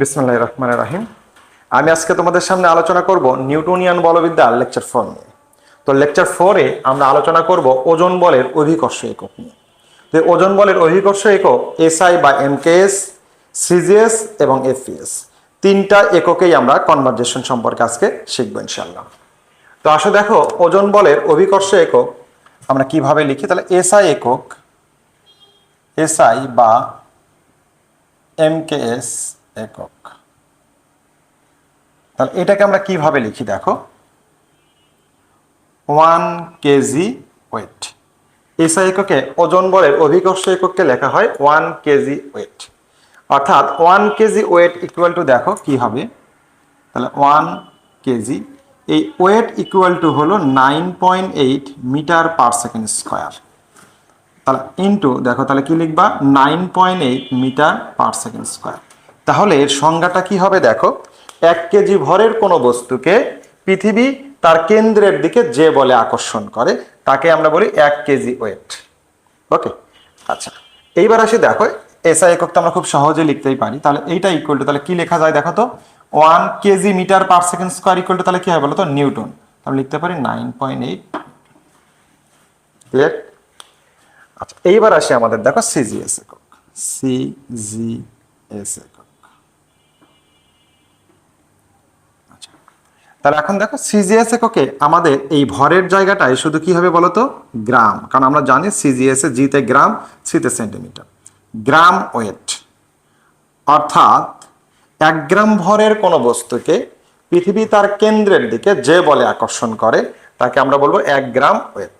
বিসমুল্লাহ রহমান রাহিম। আমি আজকে তোমাদের সামনে আলোচনা করব নিউটনিয়ান বলবিদ্যা লেকচার ফোর নিয়ে। তো লেকচার ফোরে আমরা আলোচনা করব ওজন বলের অভিকর্ষ একক নিয়ে। তো ওজন বলের অভিকর্ষ একক এসআই বা এমকেএস, সিজিএস এবং এফপিএস। তিনটা এককেই আমরা কনভারজেশন সম্পর্কে আজকে শিখব ইনশাল্লাহ তো আসো দেখো, ওজন বলের অভিকর্ষ একক আমরা কীভাবে লিখি? তাহলে এসআই একক, এসআই বা এমকেএস একক। তাহলে এটাকে আমরা কীভাবে লিখি দেখো? One KG wait. এসআই এককে ওজন বলের অভিকর্ষ এককে লেখা হয় ওয়ান কেজি ওয়েট। অর্থাৎ one kg weight equal to দেখো কি হবে? তাহলে ওয়ান কেজি, এই ওয়েট ইকুয়াল টু হলো nine point eight metre per second square. তাহলে ইন্টু দেখো তাহলে কি লিখবা? Nine point eight metre per second square. তাহলে এর সংজ্ঞাটা কি হবে দেখো? এক কেজি ভরের কোনো বস্তুকে পৃথিবী তার কেন্দ্রের দিকে যে বলে আকর্ষণ করে, তাকে আমরা বলি এক কেজি ওয়েট। ওকে? আচ্ছা এইবার আসি দেখো, এসআই একক তো আমরা খুব সহজে লিখতেই পারি। তাহলে এইটা ইকুয়াল টু তাহলে কি লেখা যায় দেখো তো? One kg metre per second square equal to তাহলে কি হয় বলো তো? নিউটন। তাহলে লিখতে পারি নাইন পয়েন্ট এইট ক্লিয়ার আচ্ছা এইবার আসি আমাদের দেখো সিজিএস একক। সিজিএস একক আচ্ছা তাহলে এখন দেখো সিজিএস এককে আমাদের এই ভরের জায়গাটায় শুধু কি হবে বলতো? গ্রাম। কারণ আমরা জানি সিজিএস এ জিতে গ্রাম সিতে সেন্টিমিটার। গ্রাম ওয়েট। অর্থাৎ এক গ্রাম ভরের কোনো বস্তুকে পৃথিবী তার কেন্দ্রের দিকে যে বলে আকর্ষণ করে, তাকে আমরা বলব এক গ্রাম ওয়েট।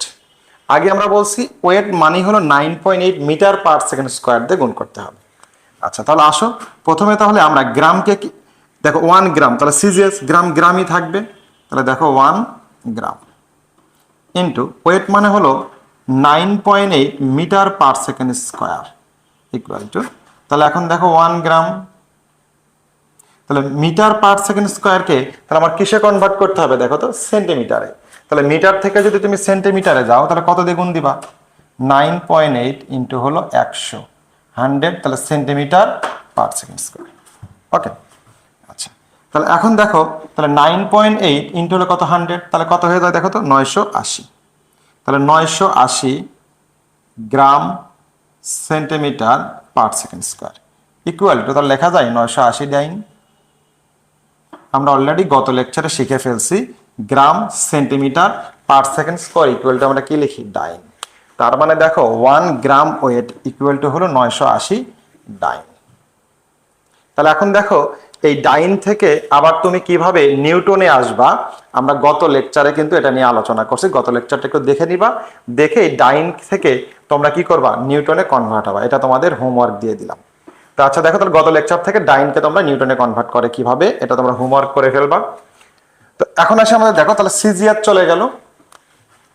আগে আমরা বলছি ওয়েট মানি হলো nine point eight metre per second square দিয়ে গুণ করতে হবে। আচ্ছা তাহলে আসো। প্রথমে তাহলে আমরা গ্রামকে দেখো ওয়ান গ্রাম তাহলে সিজিএস গ্রাম গ্রামই থাকবে। তাহলে দেখো ওয়ান গ্রাম ইন্টু ওয়েট মানে হলো nine point eight metre per second square equal to তাহলে এখন দেখো ওয়ান গ্রাম তাহলে মিটার পার সেকেন্ড স্কোয়ারকে তাহলে আমার কিসে কনভার্ট করতে হবে দেখো তো? সেন্টিমিটারে তাহলে মিটার থেকে যদি তুমি সেন্টিমিটারে যাও, তাহলে কত দিয়ে গুণ দিবা? নাইন পয়েন্ট এইট ইন্টু হলো একশো। হান্ড্রেড তাহলে centimetre per second square okay তাহলে এখন দেখো, তাহলে নাইন পয়েন্ট এইট ইন্টু হলো কত হান্ড্রেড তাহলে কত হয়ে যায় দেখো তো? নয়শো আশি। তাহলে নয়শো আশি gram centimetre per second square. Equal to তাহলে লেখা যায় নয়শো আশি ডাইন। আমরা অলরেডি গত লেকচারে শিখে ফেলছি gram centimetre per second square equal to আমরা কি লিখি? ডাইন। তার মানে দেখো one gram weight equal to হলো নয়শো আশি ডাইন। তাহলে এখন দেখো এই ডাইন থেকে আবার তুমি কীভাবে নিউটনে আসবা, আমরা গত লেকচারে কিন্তু এটা নিয়ে আলোচনা করছি। গত লেকচারটা একটু দেখে নিবা। দেখে ডাইন থেকে তোমরা কি করবা? নিউটনে কনভার্ট হবা। এটা তোমাদের হোমওয়ার্ক দিয়ে দিলাম। তো আচ্ছা দেখো তাহলে গত লেকচার থেকে ডাইনকে তোমরা নিউটনে কনভার্ট করে কীভাবে? এটা তোমরা হোমওয়ার্ক করে ফেলবা। তো এখন আসে আমাদের, দেখো তাহলে সিজিআর চলে গেল।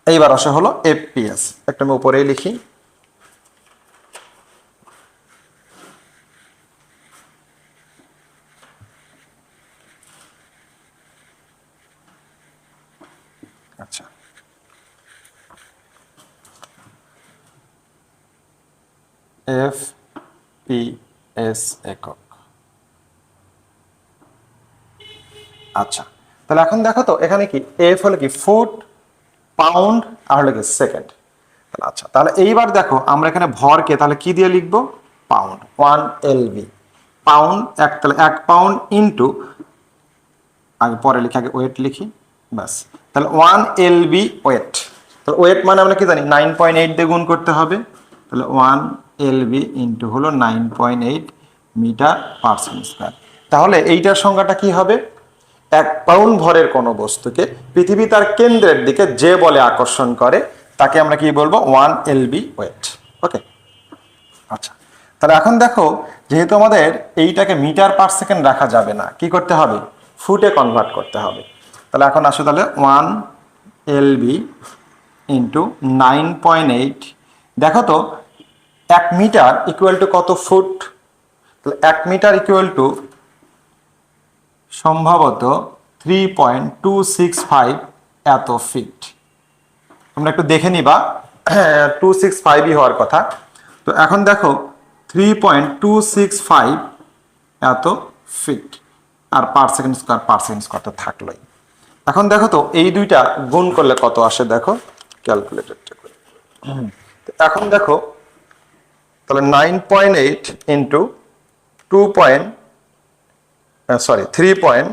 এইবার আসে হলো এফপিএস একটা আমি উপরেই লিখি আচ্ছা এফ পি এস একক। আচ্ছা তাহলে এখন দেখো তো, এখানে কি? এফ হলো কি? ফুট পাউন্ড আর হলো কি? সেকেন্ড তাহলে আচ্ছা তাহলে এইবার দেখো, আমরা এখানে ভরকে তাহলে কি দিয়ে লিখব? পাউন্ড ওয়ান এলবি পাউন্ড এক, তাহলে এক পাউন্ড ইন্টু আগে পরে লিখি, আগে ওয়েট লিখি, ব্যাস। তাহলে ওয়ান এলবি ওয়েট তাহলে ওয়েট মানে আমরা কি জানি? নাইন পয়েন্ট এইট দিয়ে গুণ করতে হবে। তাহলে ওয়ান এলবি ইন্টু হলো nine point eight metre per square তাহলে এইটার সংখ্যাটা কি হবে? এক পাউন্ড ভরের কোনো বস্তুকে পৃথিবী তার কেন্দ্রের দিকে যে বলে আকর্ষণ করে, তাকে আমরা কি বলব? ওয়ান এলবি ওয়েট ওকে আচ্ছা তাহলে এখন দেখো, যেহেতু আমাদের এইটাকে মিটার পার সেকেন্ড রাখা যাবে না, কি করতে হবে? ফুটে কনভার্ট করতে হবে। তাহলে এখন আসো তাহলে one LB into nine point eight দেখো তো এক মিটার ইকুয়াল টু কত ফুট তাহলে এক মিটার ইকুয়াল টু সম্ভবত three point two six five এত ফিট তোমরা একটু দেখে নিবা টু সিক্স ফাইভই হওয়ার কথা। তো এখন দেখো three point two six five এত ফিট আর per second square per second square তো থাকলোই। এখন দেখো তো, এই দুইটা গুণ করলে কত আসে দেখো ক্যালকুলেটরটা করে। এখন দেখো তাহলে nine point eight into two point sorry three point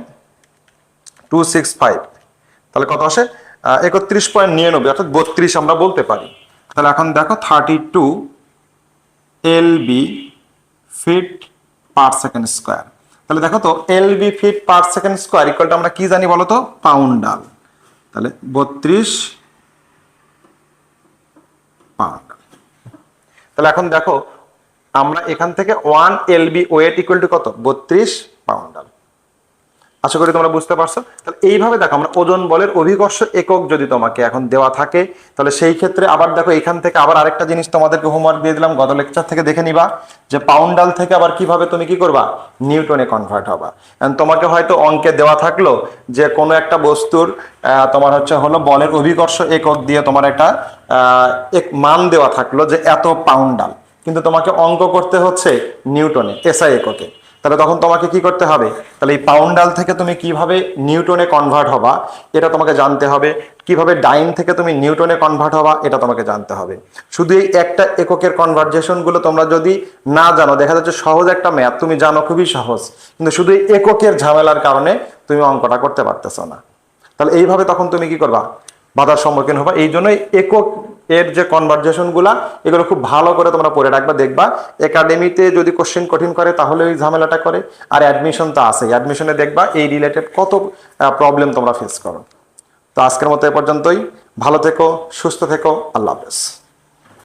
two six five তাহলে কত আসে? একত্রিশ পয়েন্ট নিরানব্বই, অর্থাৎ বত্রিশ আমরা বলতে পারি। তাহলে এখন দেখো thirty two L B feet per second square তাহলে দেখো তো L B feet per second square ইকুয়ালটা আমরা কি জানি বলো তো? পাউন্ডাল তাহলে বত্রিশ পাউন্ডাল তাহলে এখন দেখো, আমরা এখান থেকে one L B weight equal to কত? বত্রিশ পাউন্ডাল আশা করি তোমরা বুঝতে পারছ। তাহলে এইভাবে দেখো, আমরা ওজন বলের অভিকর্ষ একক যদি তোমাকে এখন দেওয়া থাকে, তাহলে সেই ক্ষেত্রে আবার দেখো এখান থেকে আবার আরেকটা জিনিস তোমাদেরকে হোমওয়ার্ক দিয়ে দিলাম, গত লেকচার থেকে দেখে নিবা যে পাউন্ডাল থেকে আবার কীভাবে তুমি কি করবা? নিউটনে কনভার্ট হবা। তোমাকে হয়তো অঙ্কে দেওয়া থাকল যে কোনো একটা বস্তুর তোমার হচ্ছে হলো বলের অভিকর্ষ একক দিয়ে তোমার একটা এক মান দেওয়া থাকল যে এত পাউন্ডাল কিন্তু তোমাকে অঙ্ক করতে হচ্ছে নিউটনে এসআই এককে। তাহলে তখন তোমাকে কি করতে হবে? তাহলে এই পাউন্ডাল থেকে তুমি কীভাবে নিউটনে কনভার্ট হবা, এটা তোমাকে জানতে হবে। কীভাবে ডাইন থেকে তুমি নিউটনে কনভার্ট হবা, এটা তোমাকে জানতে হবে। শুধু এই একটা এককের কনভার্জেশনগুলো তোমরা যদি না জানো, দেখা যাচ্ছে সহজ একটা ম্যাথ তুমি জানো খুবই সহজ। কিন্তু শুধু এই এককের ঝামেলার কারণে তুমি অঙ্কটা করতে পারতেছো না। তাহলে এইভাবে তখন তুমি কি করবা? বাধার সম্মুখীন হবা। এই জন্যই একক এর যে কনভারজেশনগুলা, এগুলো খুব ভালো করে তোমরা পড়ে রাখবা, দেখবা। একাডেমিতে যদি কোশ্চেন কঠিন করে, তাহলে ওই ঝামেলাটা করে। আর অ্যাডমিশন তো আছে। অ্যাডমিশনে দেখবা এই রিলেটেড কত প্রবলেম তোমরা ফেস করো। তো আজকের মতো এ পর্যন্তই। ভালো থেকো, সুস্থ থেকো। আল্লাহ হাফেজ।